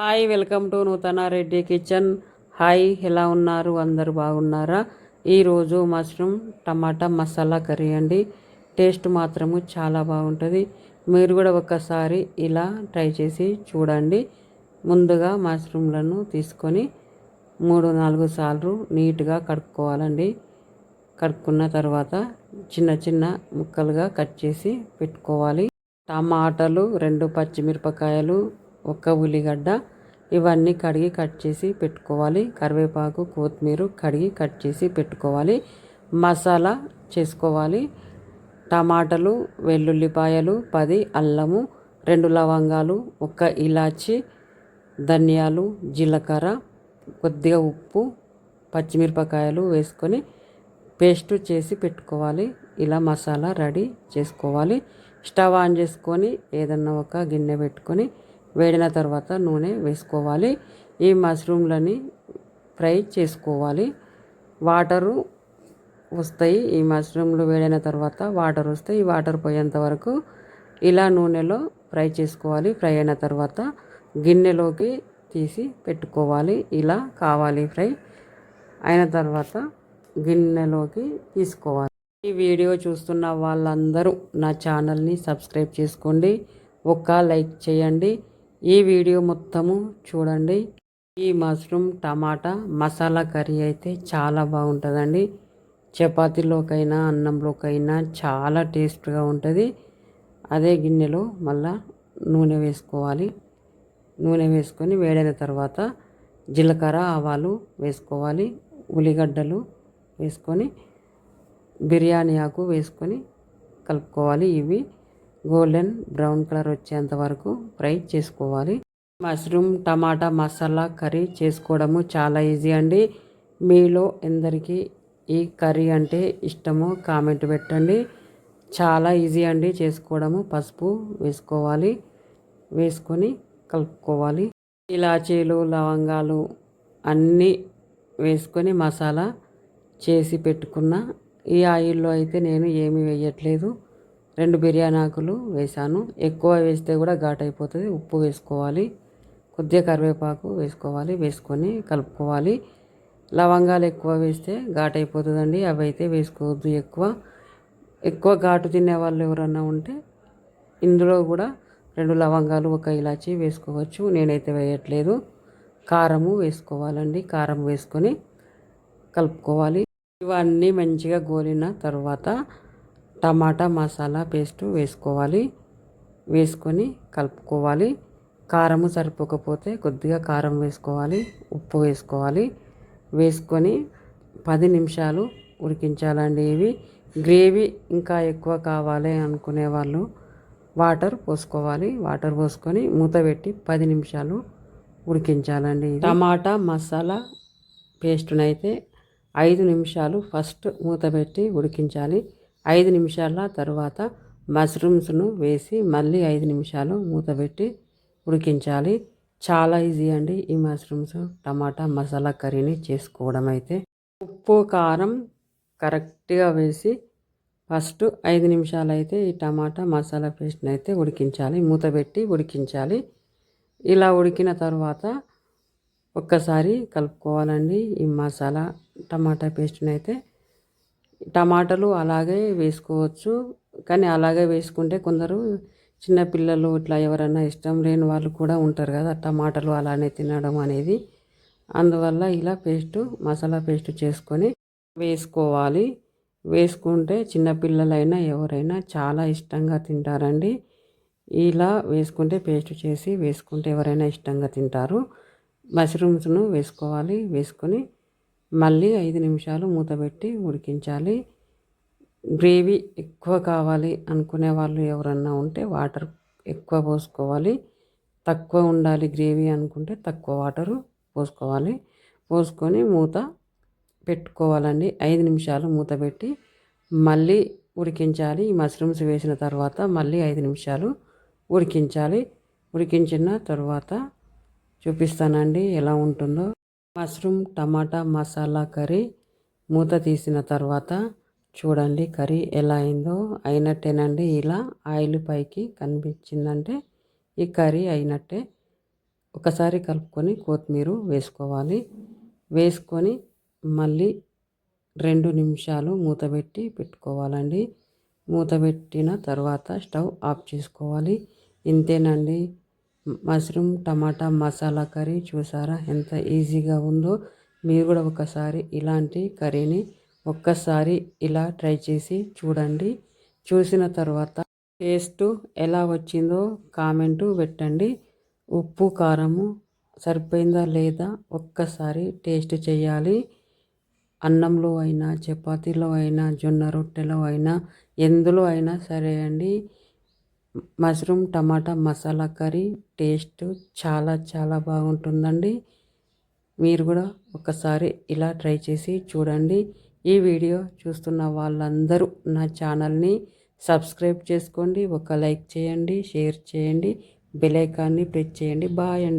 Hi welcome to నూతన Reddy kitchen. Hi ఎలా ఉన్నారు? అందరు బాగున్నారా? ఈరోజు మష్రూమ్ టమాటా మసాలా కర్రీ అండి. టేస్ట్ మాత్రము చాలా బాగుంటుంది. మీరు కూడా ఒకసారి ఇలా ట్రై చేసి చూడండి. ముందుగా మష్రూమ్లను తీసుకొని మూడు నాలుగు సార్లు నీట్గా కడుక్కోవాలండి. కడుక్కున్న తర్వాత చిన్న చిన్న ముక్కలుగా కట్ చేసి పెట్టుకోవాలి. టమాటాలు రెండు పచ్చిమిరపకాయలు ఒక్క ఉల్లిగడ్డ ఇవన్నీ కడిగి కట్ చేసి పెట్టుకోవాలి. కరివేపాకు కొత్తిమీర కడిగి కట్ చేసి పెట్టుకోవాలి. మసాలా చేసుకోవాలి. టమాటాలు వెల్లుల్లిపాయలు పది అల్లము రెండు లవంగాలు ఒక ఇలాచి ధనియాలు జీలకర్ర కొద్దిగా ఉప్పు పచ్చిమిరపకాయలు వేసుకొని పేస్ట్ చేసి పెట్టుకోవాలి. ఇలా మసాలా రెడీ చేసుకోవాలి. స్టవ్ ఆన్ చేసుకొని ఏదన్నా ఒక గిన్నె పెట్టుకొని వేడిన తర్వాత నూనె వేసుకోవాలి. ఈ మష్రూమ్లని ఫ్రై చేసుకోవాలి. వాటరు వస్తాయి. ఈ మష్రూమ్లు వేడిన తర్వాత వాటర్ వస్తాయి. ఈ వాటర్ పోయేంత వరకు ఇలా నూనెలో ఫ్రై చేసుకోవాలి. ఫ్రై అయిన తర్వాత గిన్నెలోకి తీసి పెట్టుకోవాలి. ఇలా కావాలి ఫ్రై. అయిన తర్వాత గిన్నెలోకి తీసుకోవాలి. ఈ వీడియో చూస్తున్న వాళ్ళందరూ నా ఛానల్ని సబ్స్క్రైబ్ చేసుకోండి. ఒక లైక్ చేయండి. ఈ వీడియో మొత్తము చూడండి. ఈ మష్రూమ్ టమాటా మసాలా కర్రీ అయితే చాలా బాగుంటుందండి. చపాతీలోకైనా అన్నంలోకైనా చాలా టేస్ట్గా ఉంటుంది. అదే గిన్నెలో మళ్ళా నూనె వేసుకోవాలి. నూనె వేసుకొని వేడైన తర్వాత జీలకర్ర ఆవాలు వేసుకోవాలి. ఉల్లిగడ్డలు వేసుకొని బిర్యానీ ఆకు వేసుకొని కలుపుకోవాలి ఇవి. గోల్డెన్ బ్రౌన్ కలర్ వచ్చేంత వరకు ఫ్రై చేసుకోవాలి. మష్రూమ్ టమాటా మసాలా కర్రీ చేసుకోవడము చాలా ఈజీ అండి. మీలో ఎందరికీ ఈ కర్రీ అంటే ఇష్టమో కామెంట్ పెట్టండి. చాలా ఈజీ అండి చేసుకోవడము. పసుపు వేసుకోవాలి. వేసుకొని కలుపుకోవాలి. ఇలాచీలు లవంగాలు అన్నీ వేసుకొని మసాలా చేసి పెట్టుకున్న ఈ ఆయిల్లో అయితే నేను ఏమీ వేయట్లేదు. రెండు బిర్యానీ ఆకులు వేసాను. ఎక్కువ వేస్తే కూడా ఘాట్ అయిపోతుంది ఉప్పు వేసుకోవాలి. కొద్దిగా కరివేపాకు వేసుకోవాలి. వేసుకొని కలుపుకోవాలి. లవంగాలు ఎక్కువ వేస్తే ఘాట్ అయిపోతుందండి అవి అయితే వేసుకోవద్దు ఎక్కువ. ఎక్కువ ఘాటు తినే వాళ్ళు ఎవరన్నా ఉంటే ఇందులో కూడా రెండు లవంగాలు ఒక ఇలాచి వేసుకోవచ్చు. నేనైతే వేయట్లేదు. కారము వేసుకోవాలండి. కారం వేసుకొని కలుపుకోవాలి. ఇవన్నీ మంచిగా గోలిన తర్వాత టమాటా మసాలా పేస్ట్ వేసుకోవాలి. వేసుకొని కలుపుకోవాలి. కారము సరిపోకపోతే కొద్దిగా కారం వేసుకోవాలి. ఉప్పు వేసుకోవాలి. వేసుకొని పది నిమిషాలు ఉడికించాలండి ఇవి. గ్రేవీ ఇంకా ఎక్కువ కావాలి అనుకునే వాళ్ళు వాటర్ పోసుకోవాలి. వాటర్ పోసుకొని మూత పెట్టి పది నిమిషాలు ఉడికించాలండి టమాటా మసాలా పేస్ట్నైతే ఐదు నిమిషాలు ఫస్ట్ మూత పెట్టి ఉడికించాలి. ఐదు నిమిషాల తర్వాత మష్రూమ్స్ను వేసి మళ్ళీ ఐదు నిమిషాలు మూత పెట్టి ఉడికించాలి. చాలా ఈజీ అండి ఈ మష్రూమ్స్. టమాటా మసాలా కర్రీని చేసుకోవడం అయితే. ఉప్పు కారం కరెక్ట్గా వేసి ఫస్ట్ ఐదు నిమిషాలు అయితే ఈ టమాటా మసాలా పేస్ట్ని అయితే ఉడికించాలి. మూత పెట్టి ఉడికించాలి. ఇలా ఉడికిన తర్వాత ఒక్కసారి కలుపుకోవాలండి ఈ మసాలా టమాటా పేస్ట్ని అయితే టమాటాలు అలాగే వేసుకోవచ్చు. కానీ అలాగే వేసుకుంటే కొందరు చిన్నపిల్లలు ఇట్లా ఎవరైనా ఇష్టం లేని వాళ్ళు కూడా ఉంటారు కదా టమాటాలు అలానే తినడం అనేది. అందువల్ల ఇలా పేస్ట్ మసాలా పేస్ట్ చేసుకొని వేసుకోవాలి. వేసుకుంటే చిన్నపిల్లలైనా ఎవరైనా చాలా ఇష్టంగా తింటారండి. ఇలా వేసుకుంటే పేస్ట్ చేసి వేసుకుంటే ఎవరైనా ఇష్టంగా తింటారు. మష్రూమ్స్ను వేసుకోవాలి వేసుకొని మళ్ళీ ఐదు నిమిషాలు మూత పెట్టి ఉడికించాలి. గ్రేవీ ఎక్కువ కావాలి అనుకునే వాళ్ళు ఎవరన్నా ఉంటే వాటర్ ఎక్కువ పోసుకోవాలి. తక్కువ ఉండాలి గ్రేవీ అనుకుంటే తక్కువ వాటరు పోసుకోవాలి. పోసుకొని మూత పెట్టుకోవాలండి. ఐదు నిమిషాలు మూత పెట్టి మళ్ళీ ఉడికించాలి. ఈ మష్రూమ్స్ వేసిన తర్వాత మళ్ళీ ఐదు నిమిషాలు ఉడికించాలి. ఉడికించిన తర్వాత చూపిస్తానండి ఎలా ఉంటుందో. మష్రూమ్ టమాటా మసాలా కర్రీ మూత తీసిన తర్వాత చూడండి కర్రీ ఎలా అయిందో. అయినట్టేనండి ఇలా ఆయిల్ పైకి కనిపించిందంటే ఈ కర్రీ అయినట్టే. ఒకసారి కలుపుకొని కొత్తిమీర వేసుకోవాలి. వేసుకొని మళ్ళీ రెండు నిమిషాలు మూత పెట్టి పెట్టుకోవాలండి. మూత పెట్టిన తర్వాత స్టవ్ ఆఫ్ చేసుకోవాలి. ఇంతేనండి. మష్రూమ్ టమాటా మసాలా కర్రీ చూసారా? ఎంత ఈజీగా ఉందో. మీరు కూడా ఒకసారి ఇలాంటి కర్రీని ఒక్కసారి ఇలా ట్రై చేసి చూడండి. చూసిన తర్వాత టేస్ట్ ఎలా వచ్చిందో కామెంటు పెట్టండి. ఉప్పు కారము సరిపోయిందా లేదా ఒక్కసారి టేస్ట్ చేయాలి. అన్నంలో అయినా చపాతీలో అయినా జొన్న రొట్టెలో అయినా ఎందులో అయినా సరే అండి. Mushroom tomato masala curry taste చాలా చాలా బాగుంటుందండి. మీరు కూడా ఒకసారి ఇలా ట్రై చేసి చూడండి. ఈ వీడియో చూస్తున్న వాళ్ళందరూ నా ఛానల్ని సబ్స్క్రైబ్ చేసుకోండి. ఒక లైక్ చేయండి షేర్ చేయండి బెల్ ఐకాన్ని ప్రెస్ చేయండి. బాయ్ అండి.